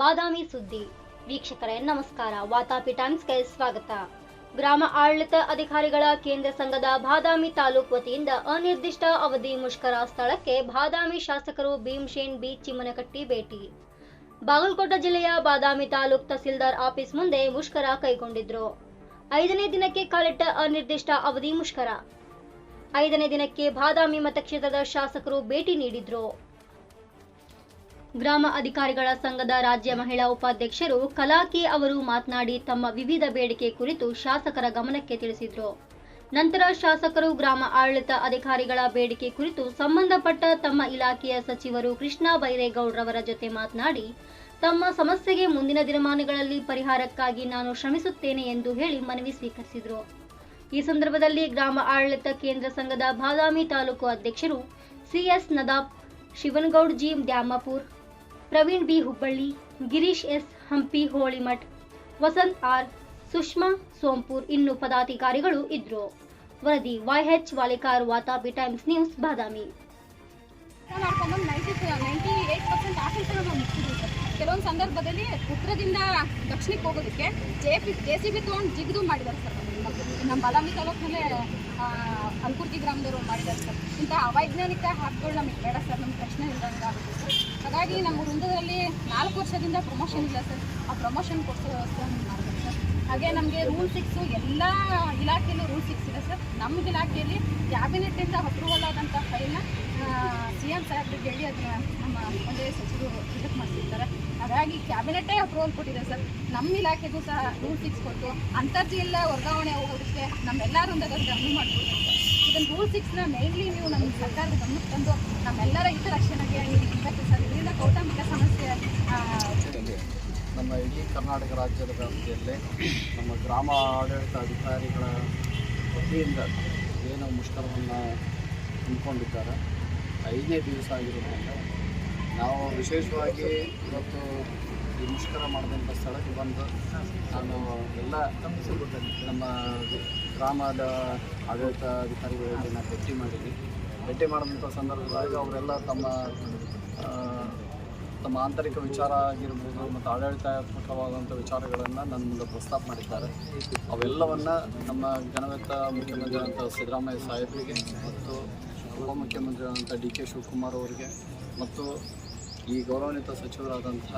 ಬಾದಾಮಿ ಸುದ್ದಿ. ವೀಕ್ಷಕರೇ, ನಮಸ್ಕಾರ. ವಾತಾಪಿ ಟೈಮ್ಸ್ಗೆ ಸ್ವಾಗತ. ಗ್ರಾಮ ಆಡಳಿತ ಅಧಿಕಾರಿಗಳ ಕೇಂದ್ರ ಸಂಘದ ಬಾದಾಮಿ ತಾಲೂಕು ವತಿಯಿಂದ ಅನಿರ್ದಿಷ್ಟ ಅವಧಿ ಮುಷ್ಕರ ಸ್ಥಳಕ್ಕೆ ಬಾದಾಮಿ ಶಾಸಕರು ಭೀಮಶೇನ್ ಬಿ ಚಿಮ್ಮನಕಟ್ಟಿ ಭೇಟಿ. ಬಾಗಲಕೋಟೆ ಜಿಲ್ಲೆಯ ಬಾದಾಮಿ ತಾಲೂಕ್ ತಹಸೀಲ್ದಾರ್ ಆಫೀಸ್ ಮುಂದೆ ಮುಷ್ಕರ ಕೈಗೊಂಡಿದ್ರು. ಐದನೇ ದಿನಕ್ಕೆ ಕಾಲಿಟ್ಟ ಅನಿರ್ದಿಷ್ಟ ಅವಧಿ ಮುಷ್ಕರ. ಐದನೇ ದಿನಕ್ಕೆ ಬಾದಾಮಿ ಮತಕ್ಷೇತ್ರದ ಶಾಸಕರು ಭೇಟಿ ನೀಡಿದ್ರು. ಗ್ರಾಮ ಅಧಿಕಾರಿಗಳ ಸಂಘದ ರಾಜ್ಯ ಮಹಿಳಾ ಉಪಾಧ್ಯಕ್ಷರು ಕಲಾಕಿ ಅವರು ಮಾತನಾಡಿ ತಮ್ಮ ವಿವಿಧ ಬೇಡಿಕೆ ಕುರಿತು ಶಾಸಕರ ಗಮನಕ್ಕೆ ತಿಳಿಸಿದರು. ನಂತರ ಶಾಸಕರು ಗ್ರಾಮ ಆಡಳಿತ ಅಧಿಕಾರಿಗಳ ಬೇಡಿಕೆ ಕುರಿತು ಸಂಬಂಧಪಟ್ಟ ತಮ್ಮ ಇಲಾಖೆಯ ಸಚಿವರು ಕೃಷ್ಣ ಬೈರೇಗೌಡ್ರವರ ಜೊತೆ ಮಾತನಾಡಿ, ತಮ್ಮ ಸಮಸ್ಯೆಗೆ ಮುಂದಿನ ದಿನಮಾನಗಳಲ್ಲಿ ಪರಿಹಾರಕ್ಕಾಗಿ ನಾನು ಶ್ರಮಿಸುತ್ತೇನೆ ಎಂದು ಹೇಳಿ ಮನವಿ ಸ್ವೀಕರಿಸಿದರು. ಈ ಸಂದರ್ಭದಲ್ಲಿ ಗ್ರಾಮ ಆಡಳಿತ ಕೇಂದ್ರ ಸಂಘದ ಬಾದಾಮಿ ತಾಲೂಕು ಅಧ್ಯಕ್ಷರು CS Nadaf Shivanagoud, G Dyamapur Praveen B Hubballi, Girish S Hampi, Holimath, Vasanth R, Sushma Sompur ಇನ್ನು ಪದಾಧಿಕಾರಿಗಳು ಇದ್ರು. ವರದಿ YH Walikar, Vatapi Times News, Badami. ಕೆಲವೊಂದು ಸಂದರ್ಭದಲ್ಲಿ ಉತ್ತರದಿಂದ ದಕ್ಷಿಣಕ್ಕೆ ಹೋಗೋದಕ್ಕೆ J P, J C B ತೊಗೊಂಡು ಜಿಗಿದು ಮಾಡಿದ್ದಾರೆ ಸರ್. ನಮ್ಮ- ಬಾದಾಮಿ ತಾಲೂಕಿನಲ್ಲೇ ಅಲ್ಕುರ್ತಿ ಗ್ರಾಮದವರು ಮಾಡಿದ್ದಾರೆ ಸರ್. ಇಂಥ ಅವೈಜ್ಞಾನಿಕ ಹಾಕ್ಗಳು ನಮಗೆ ಬೇಡ ಸರ್. ನಮ್ಮ ಪ್ರಶ್ನೆ ಇಲ್ದಂಗೆ ಹಾಗಾಗಿ ನಮ್ಮ ವೃಂದದಲ್ಲಿ ನಾಲ್ಕು ವರ್ಷದಿಂದ ಪ್ರಮೋಷನ್ ಇಲ್ಲ ಸರ್. ಆ ಪ್ರಮೋಷನ್ ಕೊಡಿಸೋ ವ್ಯವಸ್ಥೆ ಮಾಡಬೇಕು ಸರ್. ಹಾಗೆ ನಮಗೆ ರೂಲ್ ಸಿಕ್ಸು ಎಲ್ಲ ಇಲಾಖೆಯಲ್ಲೂ ರೂಲ್ ಸಿಕ್ಸ್ ಇದೆ ಸರ್. ನಮ್ಮ ಇಲಾಖೆಯಲ್ಲಿ ಕ್ಯಾಬಿನೆಟ್ಟಿಂದ ಅಪ್ರೂವಲ್ ಆದಂಥ ಫೈಲ್ನ ಸಿ ಎಂ ಸಾಹೇಬ್ರಿಗೆ ಹೇಳಿ ಅದನ್ನ ನಮ್ಮ ಒಂದೇ ಸಚಿವರು ಇದಕ್ಕೆ ಮಾಡ್ತಿರ್ತಾರೆ ಹಾಗಾಗಿ ಕ್ಯಾಬಿನೆಟೇ ಅಪ್ರೂವಲ್ ಕೊಟ್ಟಿದೆ ಸರ್. ನಮ್ಮ ಇಲಾಖೆಗೂ ಸಹ ರೂಲ್ ಸಿಕ್ಸ್ ಕೊಟ್ಟು ಅಂತರ್ಜಿಲ್ಲ ವರ್ಗಾವಣೆ ಹೋಗೋದಕ್ಕೆ ನಮ್ಮೆಲ್ಲ ಅದನ್ನು ಗಮನ ಮಾಡ್ಬೋದು ಇದನ್ನು ರೂಲ್ ಸಿಕ್ಸ್ನ ಮೇನ್ಲಿ ನೀವು ನಮ್ಮ ಸರ್ಕಾರದ ಗಮನಕ್ಕೆ ತಂದು ನಮ್ಮೆಲ್ಲರ ಹಿತರಕ್ಷಣೆಗೆ ನೀವು ಇರಬೇಕು ಸರ್, ಇದರಿಂದ ಕೌಟುಂಬಿಕ ಸಮಸ್ಯೆ ನಮ್ಮ ಇಡೀ ಕರ್ನಾಟಕ ರಾಜ್ಯದ ವ್ಯಾಪ್ತಿಯಲ್ಲಿ ನಮ್ಮ ಗ್ರಾಮ ಆಡಳಿತ ಅಧಿಕಾರಿಗಳ ವತಿಯಿಂದ ಏನು ಮುಷ್ಕರವನ್ನು ಹಮ್ಮಿಕೊಂಡಿದ್ದಾರೆ. ಐದನೇ ದಿವಸ ಆಗಿರೋದ್ರಿಂದ ನಾವು ವಿಶೇಷವಾಗಿ ಇವತ್ತು ಈ ಮುಷ್ಕರ ಮಾಡಿದಂಥ ಸ್ಥಳಕ್ಕೆ ಬಂದು ನಾನು ಎಲ್ಲ ನಮ್ಮ ಗ್ರಾಮದ ಆಡಳಿತ ಅಧಿಕಾರಿಗಳಿಗೆ ನಾನು ಭೇಟಿ ಮಾಡಿದ್ದೀನಿ ಭೇಟಿ ಮಾಡಿದಂಥ ಸಂದರ್ಭದಲ್ಲಿ ಅವರೆಲ್ಲ ತಮ್ಮ ತಮ್ಮ ಆಂತರಿಕ ವಿಚಾರ ಆಗಿರ್ಬೋದು ಮತ್ತು ಆಡಳಿತಾತ್ಮಕವಾದಂಥ ವಿಚಾರಗಳನ್ನು ನನ್ನ ಮುಂದೆ ಪ್ರಸ್ತಾಪ ಮಾಡಿದ್ದಾರೆ. ಅವೆಲ್ಲವನ್ನು ನಮ್ಮ ಜನವೆತ್ತ ಮುಖ್ಯಮಂತ್ರಿಯಾದಂಥ ಸಿದ್ದರಾಮಯ್ಯ ಸಾಹೇಬರಿಗೆ ಮತ್ತು ಉಪಮುಖ್ಯಮಂತ್ರಿಯಾದಂಥ ಡಿ ಕೆ ಶಿವಕುಮಾರ್ ಅವರಿಗೆ ಮತ್ತು ಈ ಗೌರವಾನ್ವಿತ ಸಚಿವರಾದಂಥ